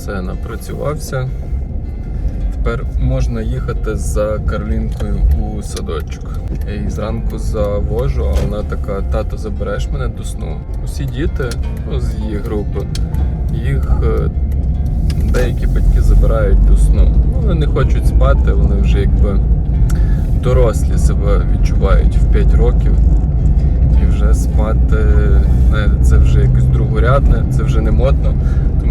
Все, напрацювався. Тепер можна їхати за Каролінкою у садочок. Я її зранку завожу, а вона така: тато, забереш мене до сну. Усі діти ну, з її групи, їх е, деякі батьки забирають до сну. Ну, Вони не хочуть спати, вони вже якби дорослі себе відчувають в 5 років. І вже спати, це вже якось другорядне, це вже не модно,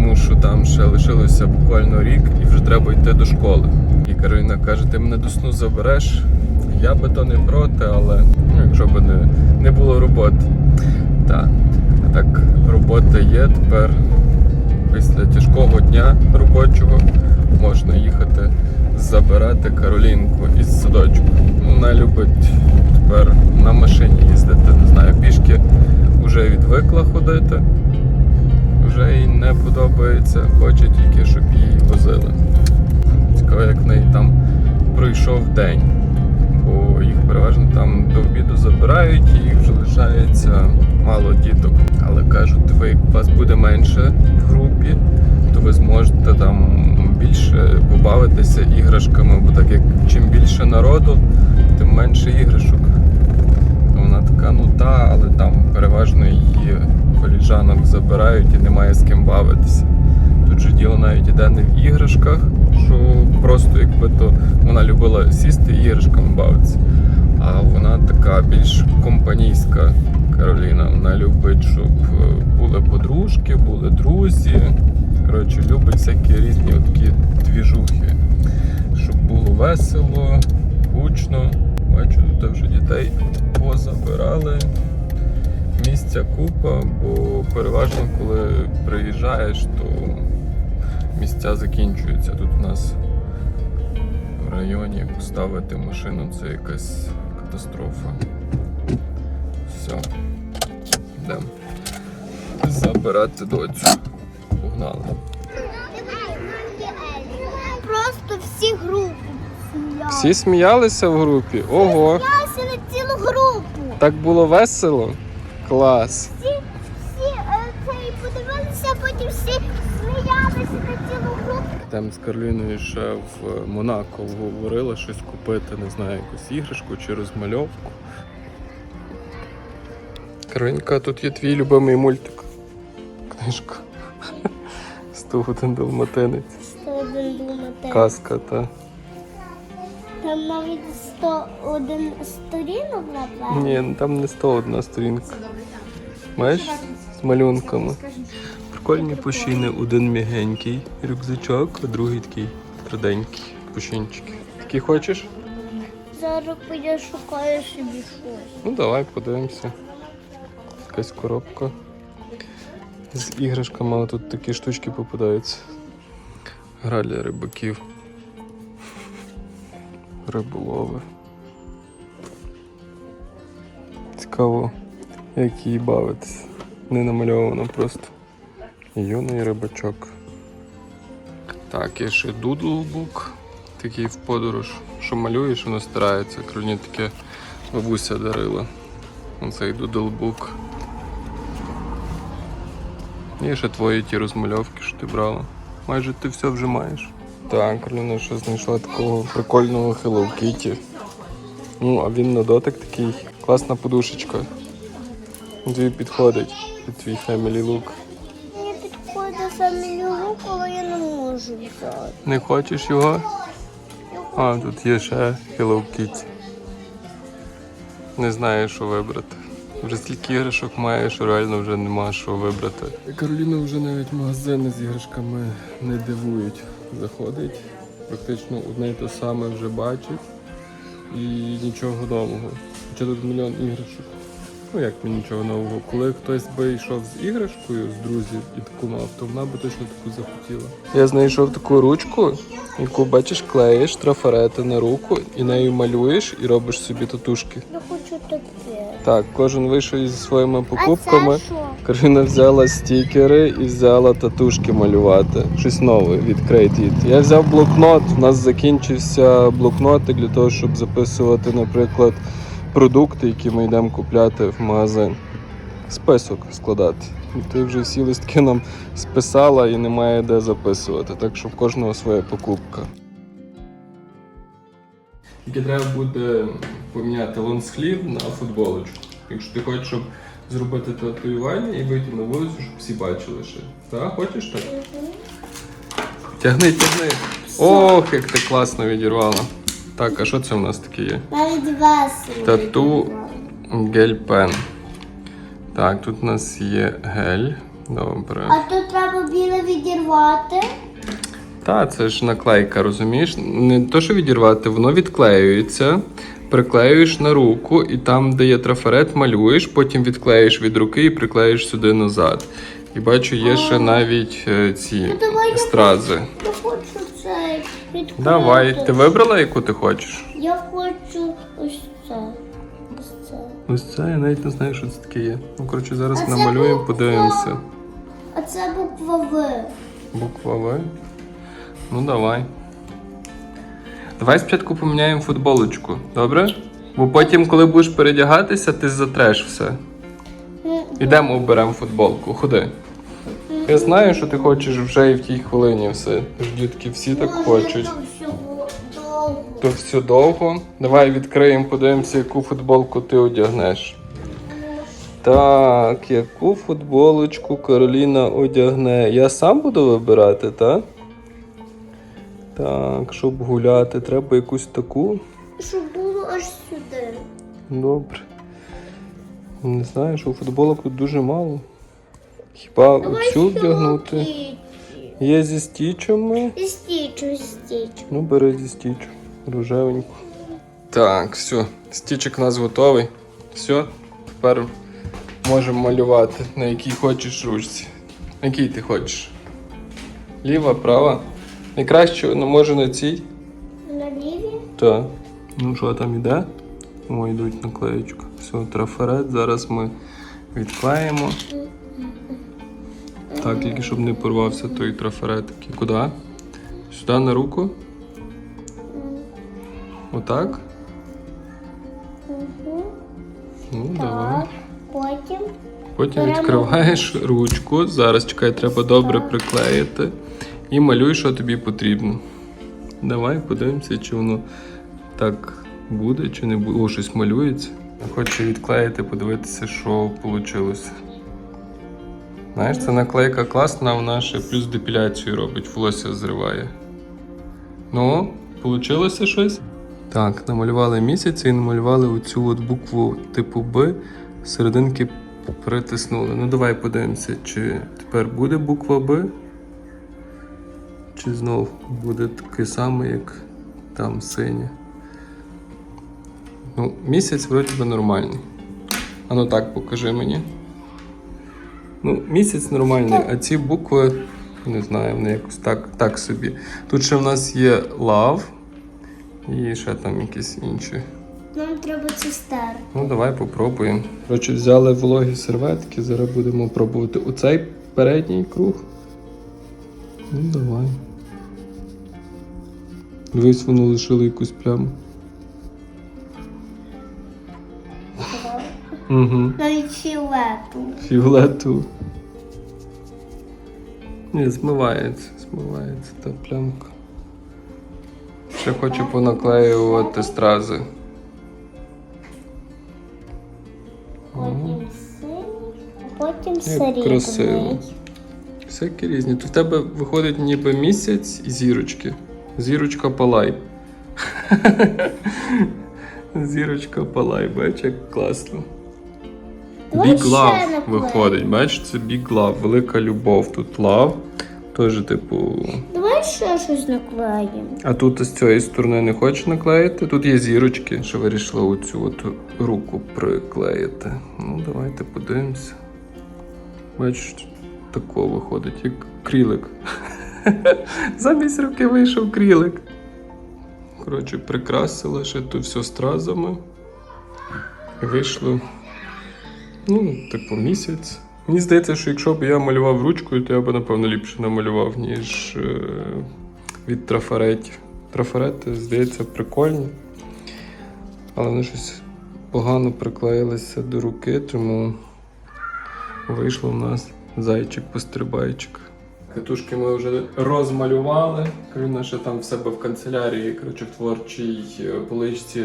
тому що там ще лишилося буквально рік і вже треба йти до школи. І Кароліна каже, ти мене до сну забереш. Я би то не проти, але ну, якщо б не, не було роботи. Так. А так, робота є тепер після тяжкого дня робочого можна їхати забирати Каролінку із садочку. Вона любить тепер на машині їздити, не знаю, пішки вже відвикла ходити, вже їй не подобається, хоче тільки, щоб її возили. Цікаво, як в неї там пройшов день, бо їх переважно там до обіду забирають, і їх вже лишається мало діток. Але кажуть, ви як вас буде менше в групі, то ви зможете там більше побавитися іграшками, бо так як чим більше народу, тим менше іграшок. Вона така, ну та, але там переважно її коліжанок забирають і немає з ким бавитися. Тут же діло навіть іде не в іграшках, що просто якби то вона любила сісти і іграшками бавитися. А вона така більш компанійська Кароліна. Вона любить, щоб е, були подружки, були друзі. Коротше, любить всякі різні такі двіжухи. Щоб було весело, гучно. Бачу, тут вже дітей позабирали. Місця купа, бо переважно, коли приїжджаєш, то місця закінчуються. Тут у нас в районі поставити машину це якась катастрофа. Все. Йдемо. Забирати доцю. Погнали. Просто всі групи. Всі сміялися в групі? Ого! Сміялися на цілу групу. Так було весело? Клас! Всі, всі е, це і подивилися, потім всі сміялися на цілу групу. Там з Карліною ще в Монако говорила щось купити, не знаю, якусь іграшку чи розмальовку. Каролінка, тут є твій любимий мультик. Книжка. 101 далматинець. 101 думати. Казка, та. Там навіть 101 сторінок напевно. Ні, ну там не 101 сторінка. Маєш? З малюнками. Прикольні пушини, один мігенький рюкзачок, а другий такий тверденький. Пушинчики. Такі хочеш? Зараз піде шукаю собі щось. Ну давай подивимося. Якась коробка. З іграшками, але тут такі штучки попадаються. Гра для рибаків. Риболови. Цікаво, як її бавитися. Не намальовано просто. Юний рибачок. Так, є ще дудлбук. Такий в подорож, що малюєш, воно старається. Кроліні таке бабуся дарила. Оцей дудлбук. Є ще твої ті розмальовки, що ти брала. Майже ти все вже маєш. Так, Кароліна ще знайшла такого прикольного Hello Kitty. Ну, а він на дотик такий. Класна подушечка. Тобі підходить під твій family look. Мені підходить саме його, коли я не можу взяти. Не хочеш його? А, тут є ще Hello Kitty. Не знаю, що вибрати. Вже стільки іграшок має, що реально вже нема що вибрати. Кароліна вже навіть магазини з іграшками не дивують. Заходить, практично одне й те саме вже бачить і нічого нового. Хоча тут мільйон іграшок. Ну як мені нічого нового. Коли хтось би йшов з іграшкою з друзів і таку мав, то вона би точно таку захотіла. Я знайшов таку ручку, яку бачиш, клеїш трафарети на руку і нею малюєш і робиш собі татушки. Я хочу таке. Так, кожен вийшов із своїми А покупками. це що? Карина взяла стікери і взяла татушки малювати. Щось нове від Create It. Я взяв блокнот. У нас закінчився блокнотик для того, щоб записувати, наприклад, продукти, які ми йдемо купляти в магазин. список складати. Ти вже всі листки нам списала і немає де записувати, так що в кожного своя покупка. Тільки треба буде поміняти лонсхлів на футболочку. Якщо ти хочеш, щоб зробити татуювання і вийти на вулицю, щоб всі бачили ще. Так, хочеш так? Тягни, тягни. Ох, як ти класно відірвала. Так, а що це у нас таке є? Навіть весело. Тату гель пен. Так, тут у нас є гель. Добре. А тут треба біле відірвати. Та, це ж наклейка, розумієш? Не то, що відірвати, воно відклеюється, приклеюєш на руку, і там, де є трафарет, малюєш, потім відклеїш від руки і приклеїш сюди назад. І бачу, є ще навіть е, ці стрази. Я хочу відкрити. Давай, ти вибрала, яку ти хочеш? Я хочу ось це. Ось це. Ось це я навіть не знаю, що це таке є. Ну, коротше, зараз А це намалюємо, буква. подивимося. А це буква В. Буква В. Ну давай. Давай спочатку поміняємо футболочку, добре? Бо потім, коли будеш передягатися, ти затреш все. Ну, Ідемо оберемо футболку. Ходи. Я знаю, що ти хочеш вже і в тій хвилині все. Дітки всі так хочуть. То все довго. Давай відкриємо, подивимося, яку футболку ти одягнеш. Так, яку футболочку Кароліна одягне? Я сам буду вибирати, так? Так, щоб гуляти, треба якусь таку. Щоб було аж сюди. Добре. Не знаю, що футболок тут дуже мало. Хіба оцю вдягнути? Є зі стічами. І стічу, стічу. Ну, бери зі стічу. Рожевеньку. Так, все. Стічик у нас готовий. Все, тепер можемо малювати, на якій хочеш ручці. На якій ти хочеш? Ліва, права. Найкраще, ну, може на цій. На ліві? Так. Ну що там іде? О, йдуть наклеєчка. Все, трафарет. Зараз ми відклеїмо. Так, тільки щоб не порвався той трафаретик. І куди? Сюди на руку? Отак? Угу. Ну, давай. Потім. Потім Беремо відкриваєш ручку. Зараз чекай, треба добре приклеїти. І малюй, що тобі потрібно. Давай подивимося, чи воно так буде, чи не буде. О, щось малюється. Хочу відклеїти, подивитися, що вийшло. Знаєш, ця наклейка класна, вона ще плюс депіляцію робить, волосся зриває. Ну, вийшло щось? Так, намалювали місяць і намалювали оцю от букву типу Б, серединки притиснули. Ну давай подивимося, чи тепер буде буква Б, чи знов буде таке саме, як там синє. Ну, місяць вроді би нормальний. А ну так, покажи мені. Ну, місяць нормальний, а ці букви, не знаю, вони якось так, так собі. Тут ще в нас є love і ще там якісь інші. Нам треба цистерн. Ну, давай попробуємо. Коротше, взяли вологі серветки, зараз будемо пробувати оцей передній круг. Ну, давай. Дивись, воно лишило якусь пляму. Угу. Навіть фіолету. Фіолету. Ні, змивається, змивається та плямка. Ще хочу понаклеювати стрази. Потім синій, а потім Як красиво. Всякі різні. Тут в тебе виходить ніби місяць і зірочки. Зірочка палай. Зірочка палай, бач, як класно. Big Love виходить, бачиш, це Big Love, велика любов. Тут love. Теж, типу. Давай ще щось наклеїмо. А тут з цієї сторони не хочеш наклеїти? Тут є зірочки, що вирішила оцю от руку приклеїти. Ну, давайте подивимося. Бачиш, тако виходить, як крілик. Замість руки вийшов крілик. Коротше, прикрасила ще тут все стразами. І вийшло. Ну, типу, місяць. Мені здається, що якщо б я малював ручкою, то я б, напевно, ліпше намалював, ніж е, від трафаретів. Трафарети, здається, прикольні. Але вони щось погано приклеїлися до руки, тому Вийшло в нас зайчик-пострибайчик. Катушки ми вже розмалювали. Кароліна ще там в себе в канцелярії, коротше, в творчій е, поличці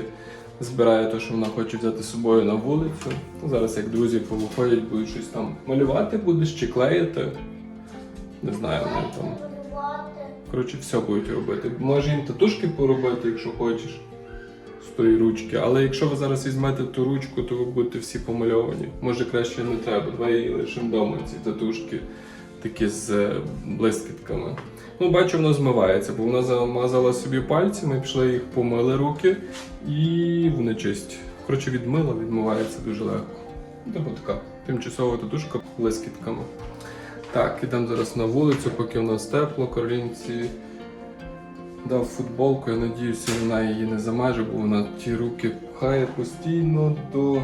збирає те, що вона хоче взяти з собою на вулицю. Зараз як друзі повиходять, будуть щось там малювати будеш чи клеїти. Не знаю, вони там. Коротше, все будуть робити. Може їм татушки поробити, якщо хочеш. З тої ручки. Але якщо ви зараз візьмете ту ручку, то ви будете всі помальовані. Може краще не треба. Давай її лишимо вдома, ці татушки такі з е, блискітками. Ну, бачу, воно змивається, бо вона замазала собі пальці, ми пішли їх помили руки і вони чисті. Коротше, відмила, відмивається дуже легко. Тобто така тимчасова татушка блискітками. Так, ідемо зараз на вулицю, поки у нас тепло, Каролінці дав футболку, я надіюся, вона її не замаже, бо вона ті руки пхає постійно до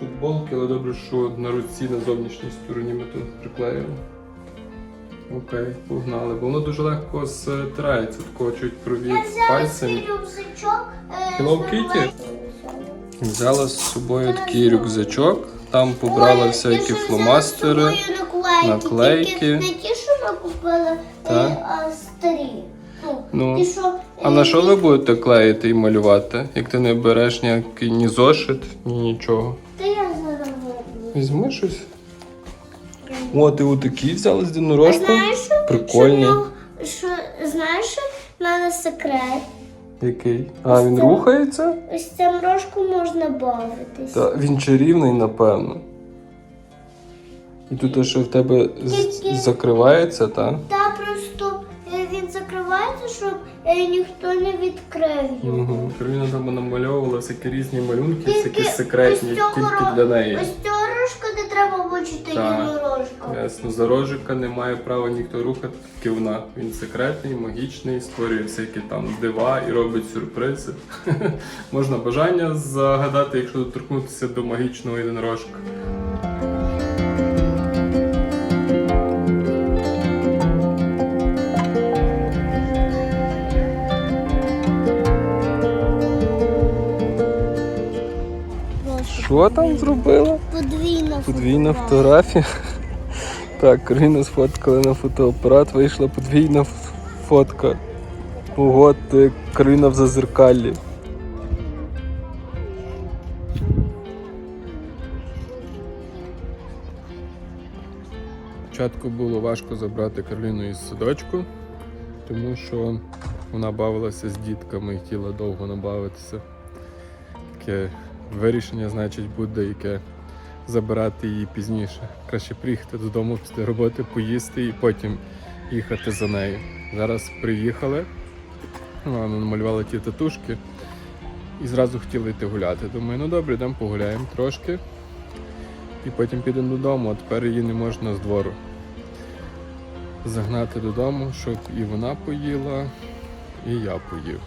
футболки, але добре, що на руці на зовнішній стороні ми тут приклеїли. Окей, погнали, бо воно дуже легко стирається, такого чуть провів пальцем. е, Hello Kitty? Взяла з собою такий рюкзачок, там побрала всякі фломастери. наклейки. Не ті, що ми купили, е, а старі. Ну, Ну, А е, на що ви будете клеїти і малювати, як ти не береш ніякий ні зошит, ні нічого? Та я зараз. Візьми щось. О, ти отакий взяла з А дінорожком? знаєш, що, Що, в нього- що, знаєш, що в мене секрет? Який? А, він це. рухається? Ось цим рожком можна бавитись. Та він чарівний, напевно. І тут ще в тебе з- Тільки- закривається, так? Та просто е, він закривається, щоб е, ніхто не відкрив його. Угу. Кароліна там намальовувала всякі різні малюнки, Тільки всякі секретні, ось цього тільки ро- для неї. Ось цього рожка не треба бачити Так. єдинорожка. Ясно, за рожика не має права ніхто рухати, тільки вона. Він секретний, магічний, створює всякі там дива і робить сюрпризи. Можна бажання загадати, якщо доторкнутися до магічного єдинорожка. Що там зробила? Подвійна фотографія. Так, Каріна сфоткала на фотоапарат, вийшла подвійна фотка. Ого, ти Каріна в зазеркаллі. Спочатку було важко забрати Кароліну із садочку, тому що вона бавилася з дітками і хотіла довго набавитися. Таке вирішення, значить, буде яке забирати її пізніше. Краще приїхати додому після роботи, поїсти і потім їхати за нею. Зараз приїхали, вона намалювала ті татушки і зразу хотіли йти гуляти. Думаю, ну добре, йдемо погуляємо трошки і потім підемо додому, а тепер її не можна з двору загнати додому, щоб і вона поїла, і я поїв.